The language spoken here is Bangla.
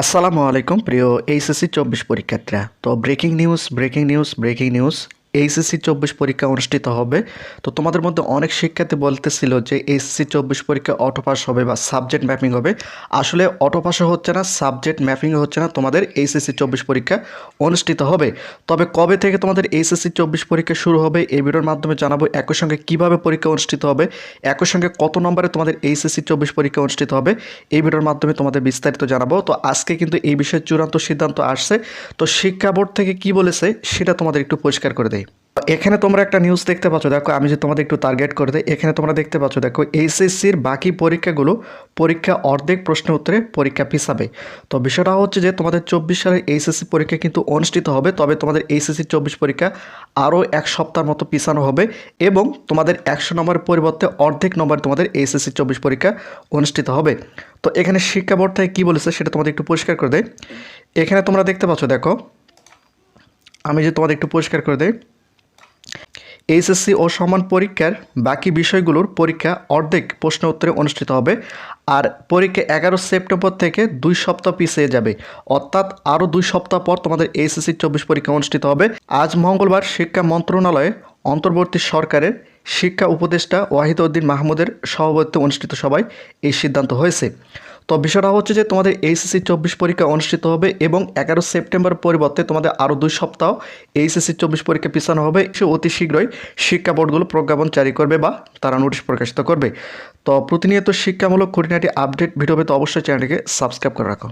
আসসালামু আলাইকুম প্রিয় এইচএসসি চব্বিশ পরীক্ষার্থীরা। তো breaking news breaking news breaking news HSC চব্বিশ পরীক্ষা অনুষ্ঠিত হবে। তো তোমাদের মধ্যে অনেক শিক্ষার্থী বলতেছিল যে এইচএসসি চব্বিশ পরীক্ষা অটো পাস হবে বা সাবজেক্ট ম্যাপিং হবে। আসলে অটো পাসও হচ্ছে না সাবজেক্ট ম্যাপিংও হচ্ছে না, তোমাদের এইচএসসি চব্বিশ পরীক্ষা অনুষ্ঠিত হবে। তবে কবে থেকে তোমাদের এইচএসসি চব্বিশ পরীক্ষা শুরু হবে এই ভিডিওর মাধ্যমে জানাব, একই সঙ্গে কীভাবে পরীক্ষা অনুষ্ঠিত হবে, একই সঙ্গে কত নম্বরে তোমাদের এইচএসসি চব্বিশ পরীক্ষা অনুষ্ঠিত হবে, এই ভিডিওর মাধ্যমে তোমাদের বিস্তারিত জানাব। তো আজকে কিন্তু এই বিষয়ে চূড়ান্ত সিদ্ধান্ত আসছে। তো শিক্ষা বোর্ড থেকে কি বলেছে, সেটা তোমাদের একটু পরিষ্কার করে দেয় এখানে তোমরা একটা নিউজ দেখতে পাচ্ছ। দেখো, আমি যে তোমাদের একটু টার্গেট করে দিই, এখানে তোমরা দেখতে পাচ্ছ, দেখো এইচএসসির বাকি পরীক্ষাগুলো পরীক্ষা অর্ধেক প্রশ্ন উত্তরে পরীক্ষা পিসাবে তো বিষয়টা হচ্ছে যে, তোমাদের চব্বিশ সালের এইচএসসি পরীক্ষা কিন্তু অনুষ্ঠিত হবে, তবে তোমাদের এইচএসসি চব্বিশ পরীক্ষা আরও এক সপ্তাহের মতো পিছানো হবে এবং তোমাদের একশো নম্বরের পরিবর্তে অর্ধেক নম্বর তোমাদের এইচএসসি চব্বিশ পরীক্ষা অনুষ্ঠিত হবে। তো এখানে শিক্ষা বোর্ড থেকে কী বলেছে সেটা তোমাদের একটু পরিষ্কার করে দেয় এখানে তোমরা দেখতে পাচ্ছ, দেখো, আমি যে তোমাদের একটু পরিষ্কার করে দেয় এইচএসসি ও সমান পরীক্ষার বাকি বিষয়গুলোর পরীক্ষা অর্ধেক প্রশ্ন উত্তরে অনুষ্ঠিত হবে আর পরীক্ষা এগারো সেপ্টেম্বর থেকে দুই সপ্তাহ পিছিয়ে যাবে। অর্থাৎ আরও দুই সপ্তাহ পর তোমাদের এইচএসসি চব্বিশ পরীক্ষা অনুষ্ঠিত হবে। আজ মঙ্গলবার শিক্ষা মন্ত্রণালয়ে অন্তর্বর্তী সরকারের শিক্ষা উপদেষ্টা ওয়াহিদউদ্দিন মাহমুদের সভাপতিত্বে অনুষ্ঠিত সভায় এই সিদ্ধান্ত হয়েছে। তো বিষয়টা হচ্ছে যে তোমাদের এইচএসসি চব্বিশ পরীক্ষা অনুষ্ঠিত হবে এবং এগারো সেপ্টেম্বর পরিবর্তে তোমাদের আরও দুই সপ্তাহ এইচএসসি চব্বিশ পরীক্ষা পিছানো হবে। সে অতি শীঘ্রই শিক্ষা বোর্ডগুলো প্রজ্ঞাপন জারি করবে বা তারা নোটিশ প্রকাশিত করবে। তো প্রতিনিয়ত শিক্ষামূলক খুঁটিনাটি আপডেট ভিডিও পেতে অবশ্যই চ্যানেলটিকে সাবস্ক্রাইব করে রাখো।